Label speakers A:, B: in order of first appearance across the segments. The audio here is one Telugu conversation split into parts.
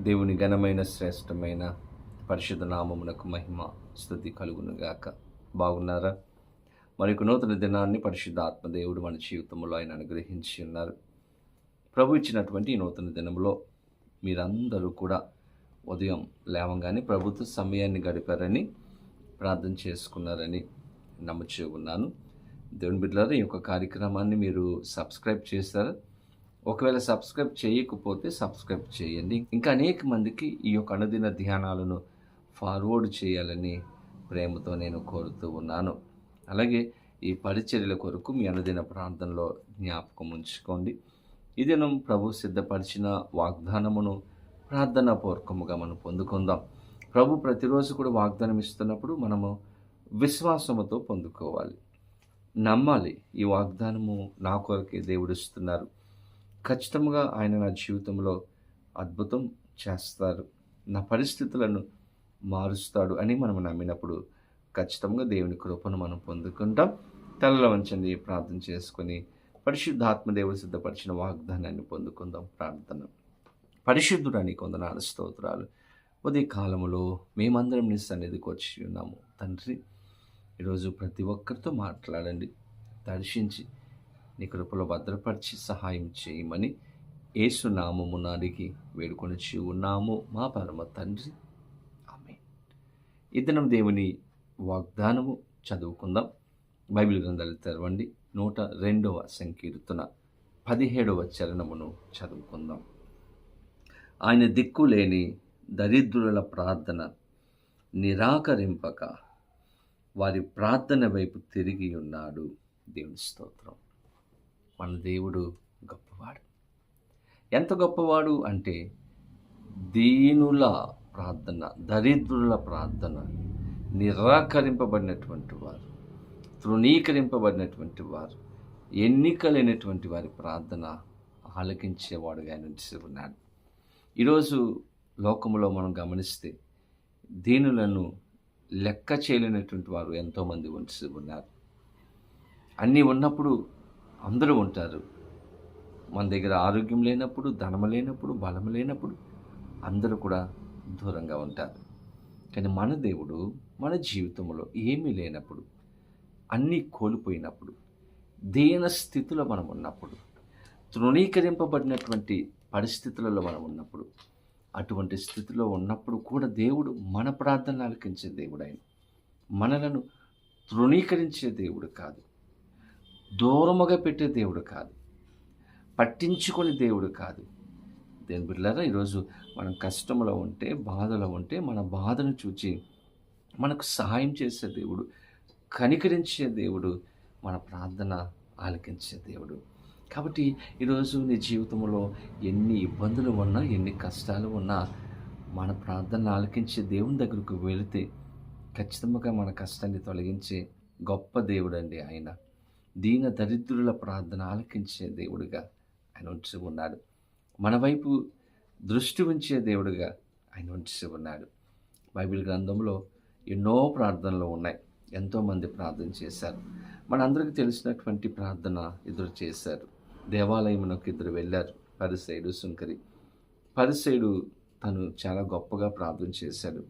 A: దేవుని ఘనమైన శ్రేష్టమైన పరిశుద్ధ నామమునకు మహిమ స్థుతి కలుగునుగాక. బాగున్నారా? మరి ఒక నూతన దినాన్ని పరిశుద్ధ ఆత్మదేవుడు మన జీవితంలో ఆయన అనుగ్రహించి ఉన్నారు. ప్రభు ఇచ్చినటువంటి ఈ నూతన దినంలో మీరందరూ కూడా ఉదయం లేవంగానే ప్రభుత్వ సమయాన్ని గడిపారని ప్రార్థన చేసుకున్నారని నమ్ముచూ ఉన్నాను. దేవుని బిడ్డలారా ఈ యొక్క కార్యక్రమాన్ని మీరు సబ్స్క్రైబ్ చేశారు? ఒకవేళ సబ్స్క్రైబ్ చేయకపోతే సబ్స్క్రైబ్ చేయండి. ఇంకా అనేక మందికి ఈ యొక్క అనుదిన ధ్యానాలను ఫార్వర్డ్ చేయాలని ప్రేమతో నేను కోరుతూ ఉన్నాను. అలాగే ఈ పరిచర్యల కొరకు మీ అనుదిన ప్రార్థనలో జ్ఞాపకం ఉంచుకోండి. ఈ దినం ప్రభు సిద్ధపరిచిన వాగ్దానమును ప్రార్థనా పూర్వకముగా మనం పొందుకుందాం. ప్రభు ప్రతిరోజు కూడా వాగ్దానం ఇస్తున్నప్పుడు మనము విశ్వాసముతో పొందుకోవాలి. నమ్మాలి ఈ వాగ్దానము నా కొరకే దేవుడు ఇస్తున్నారు. ఖచ్చితంగా ఆయన నా జీవితంలో అద్భుతం చేస్తారు. నా పరిస్థితులను మారుస్తాడు అని మనం నమ్మినప్పుడు ఖచ్చితంగా దేవుని కృపను మనం పొందుకుంటాం. తలలో వంచండి ప్రార్థన చేసుకొని పరిశుద్ధాత్మ దేవుడు సిద్ధపరిచిన వాగ్దానాన్ని పొందుకుందాం. ప్రార్థన. పరిశుద్ధుడని కొందనాలు స్తోత్రాలు. ఉదయ కాలములో మేమందరం నీ సన్నిధికి వచ్చి ఉన్నాము. తండ్రి ఈరోజు ప్రతి ఒక్కరితో మాట్లాడండి దర్శించి నీ కృపలో భద్రపరిచి సహాయం చేయమని ఏసునామమున అడిగి వేడుకొనిచి ఉన్నాము మా పరమ తండ్రి. ఆమె ఇద్దరం దేవుని వాగ్దానము చదువుకుందాం. బైబిల్ గ్రంథాలు తెరవండి. నూట రెండవ సంకీర్తన పదిహేడవ చరణమును చదువుకుందాం. ఆయన దిక్కు లేని దరిద్రుల ప్రార్థన నిరాకరింపక వారి ప్రార్థన వైపు తిరిగి ఉన్నాడు దేవుని స్తోత్రం. మన దేవుడు గొప్పవాడు. ఎంత గొప్పవాడు అంటే దీనుల ప్రార్థన దరిద్రుల ప్రార్థన నిరాకరింపబడినటువంటి వారు తృణీకరింపబడినటువంటి వారు ఎన్నికలైనటువంటి వారి ప్రార్థన ఆలకించేవాడుగా నుంచి ఉన్నాడు ఈరోజు లోకంలో మనం గమనిస్తే దీనులను లెక్క చేయలేనటువంటి వారు ఎంతోమంది ఉంచి ఉన్నారు అన్నీ ఉన్నప్పుడు అందరూ ఉంటారు. మన దగ్గర ఆరోగ్యం లేనప్పుడు ధనం లేనప్పుడు బలం లేనప్పుడు అందరూ కూడా దూరంగా ఉంటారు. కానీ మన దేవుడు మన జీవితంలో ఏమీ లేనప్పుడు అన్నీ కోల్పోయినప్పుడు దీన స్థితిలో మనం ఉన్నప్పుడు తృణీకరింపబడినటువంటి పరిస్థితులలో మనం ఉన్నప్పుడు అటువంటి స్థితిలో ఉన్నప్పుడు కూడా దేవుడు మన ప్రార్థనలు ఆలకించే దేవుడు ఆయన. మనలను తృణీకరించే దేవుడు కాదు. దూరముగా పెట్టే దేవుడు కాదు. పట్టించుకొని దేవుడు కాదు. దేని బిడ్డలారా ఈరోజు మనం కష్టంలో ఉంటే బాధలో ఉంటే మన బాధను చూచి మనకు సహాయం చేసే దేవుడు కనికరించే దేవుడు మన ప్రార్థన ఆలకించే దేవుడు. కాబట్టి ఈరోజు నీ జీవితంలో ఎన్ని ఇబ్బందులు ఉన్నా ఎన్ని కష్టాలు ఉన్నా మన ప్రార్థన ఆలకించే దేవుని దగ్గరకు వెళితే ఖచ్చితంగా మన కష్టాన్ని తొలగించే గొప్ప దేవుడు అండి ఆయన. దీన దరిద్రుల ప్రార్థన ఆలకించే దేవుడిగా ఆయన ఉంచి ఉన్నాడు. మన వైపు దృష్టి ఉంచే దేవుడిగా ఆయన ఉంచి ఉన్నాడు. బైబిల్ గ్రంథంలో ఎన్నో ప్రార్థనలు ఉన్నాయి. ఎంతోమంది ప్రార్థన చేశారు. మనందరికీ తెలిసినటువంటి ప్రార్థన ఇద్దరు చేశారు. దేవాలయమునకు ఇద్దరు వెళ్ళారు. పరిసైడు సుంకరి. పరిసైడు తను చాలా గొప్పగా ప్రార్థన చేశాడు.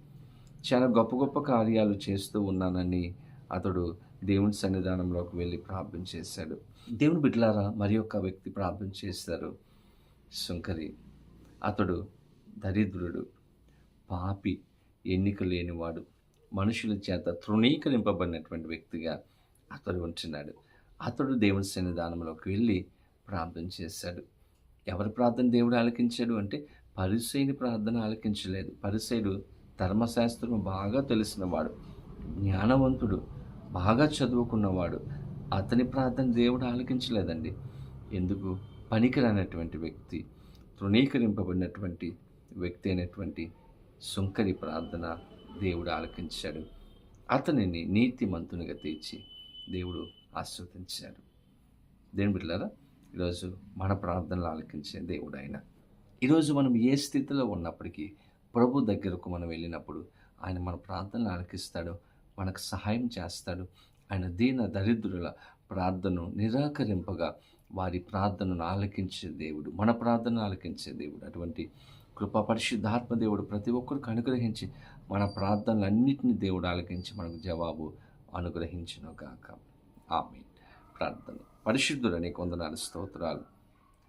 A: చాలా గొప్ప గొప్ప కార్యాలు చేస్తూ ఉన్నానని అతడు దేవుని సన్నిధానంలోకి వెళ్ళి ప్రార్థన చేశాడు. దేవుని బిడ్డలారా మరి ఒక వ్యక్తి ప్రార్థన చేశారు. శుంకరి అతడు దరిద్రుడు పాపి ఎన్నిక లేనివాడు మనుషుల చేత తృణీకరింపబడినటువంటి వ్యక్తిగా అతడు ఉంటున్నాడు. అతడు దేవుని సన్నిధానంలోకి వెళ్ళి ప్రార్థన చేశాడు. ఎవరి ప్రార్థన దేవుడు ఆలకించాడు అంటే పరిసైని ప్రార్థన ఆలకించలేదు. పరిసైడు ధర్మశాస్త్రం బాగా తెలిసినవాడు జ్ఞానవంతుడు బాగా చదువుకున్నవాడు. అతని ప్రార్థన దేవుడు ఆలకించలేదండి. ఎందుకు? పనికిరానటువంటి వ్యక్తి తృణీకరింపబడినటువంటి వ్యక్తి అయినటువంటి సుంకరి ప్రార్థన దేవుడు ఆలకించాడు. అతనిని నీతిమంతునిగా తీర్చి దేవుడు ఆస్వాదించాడు దేని బిడ్డలారా ఈరోజు మన ప్రార్థనలు ఆలకించే దేవుడు ఆయన ఈరోజు మనం ఏ స్థితిలో ఉన్నప్పటికీ ప్రభు దగ్గరకు మనం వెళ్ళినప్పుడు ఆయన మన ప్రార్థనలు ఆలకిస్తాడో మనకు సహాయం చేస్తాడు. ఆయన దీన దరిద్రుల ప్రార్థనను నిరాకరింపగా వారి ప్రార్థనను ఆలకించే దేవుడు మన ప్రార్థన ఆలకించే దేవుడు. అటువంటి కృపా పరిశుద్ధాత్మ దేవుడు ప్రతి ఒక్కరికి అనుగ్రహించి మన ప్రార్థనలన్నింటినీ దేవుడు ఆలకించి మనకు జవాబు అనుగ్రహించును గాక ఆమె ప్రార్థన. పరిశుద్ధులని కొందనాలు స్తోత్రాలు.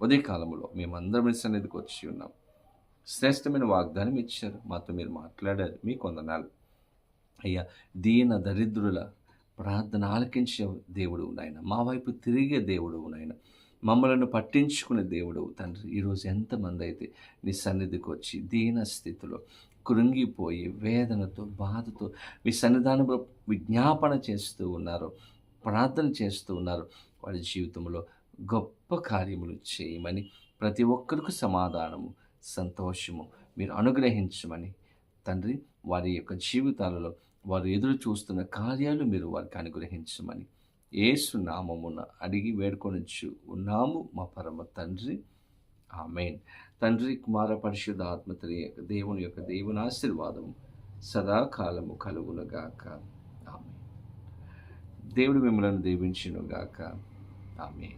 A: ఉదయకాలంలో మేమందరం మీ సన్నిధికి వచ్చి ఉన్నాం. శ్రేష్టమైన వాగ్దానం ఇచ్చారు. మాతో మీరు మాట్లాడారు. మీ కొందనాలు. అయ్యా దీన దరిద్రుల ప్రార్థన ఆలకించే దేవుడు నాయన. మా వైపు తిరిగే దేవుడు నాయన. మమ్మలను పట్టించుకునే దేవుడు తండ్రి. ఈరోజు ఎంతమంది అయితే నీ సన్నిధికి వచ్చి దీన స్థితిలో కృంగిపోయి వేదనతో బాధతో మీ సన్నిధానంలో విజ్ఞాపన చేస్తూ ఉన్నారు ప్రార్థన చేస్తూ ఉన్నారు. వారి జీవితంలో గొప్ప కార్యములు చేయమని ప్రతి ఒక్కరికి సమాధానము సంతోషము మీరు అనుగ్రహించమని తండ్రి వారి యొక్క జీవితాలలో వారు ఎదురు చూస్తున్న కార్యాలు మీరు వారికి అనుగ్రహించమని ఏసు నామమున అడిగి వేడుకొనిచ్చు ఉన్నాము మా పరమ తండ్రి. ఆమెన్. తండ్రి కుమార పరిశుద్ధ ఆత్మతరి యొక్క దేవుని యొక్క దేవుని ఆశీర్వాదం సదాకాలము కలుగునుగాక ఆమె దేవుడు మిమ్మల్ని దీవించునుగాక ఆమె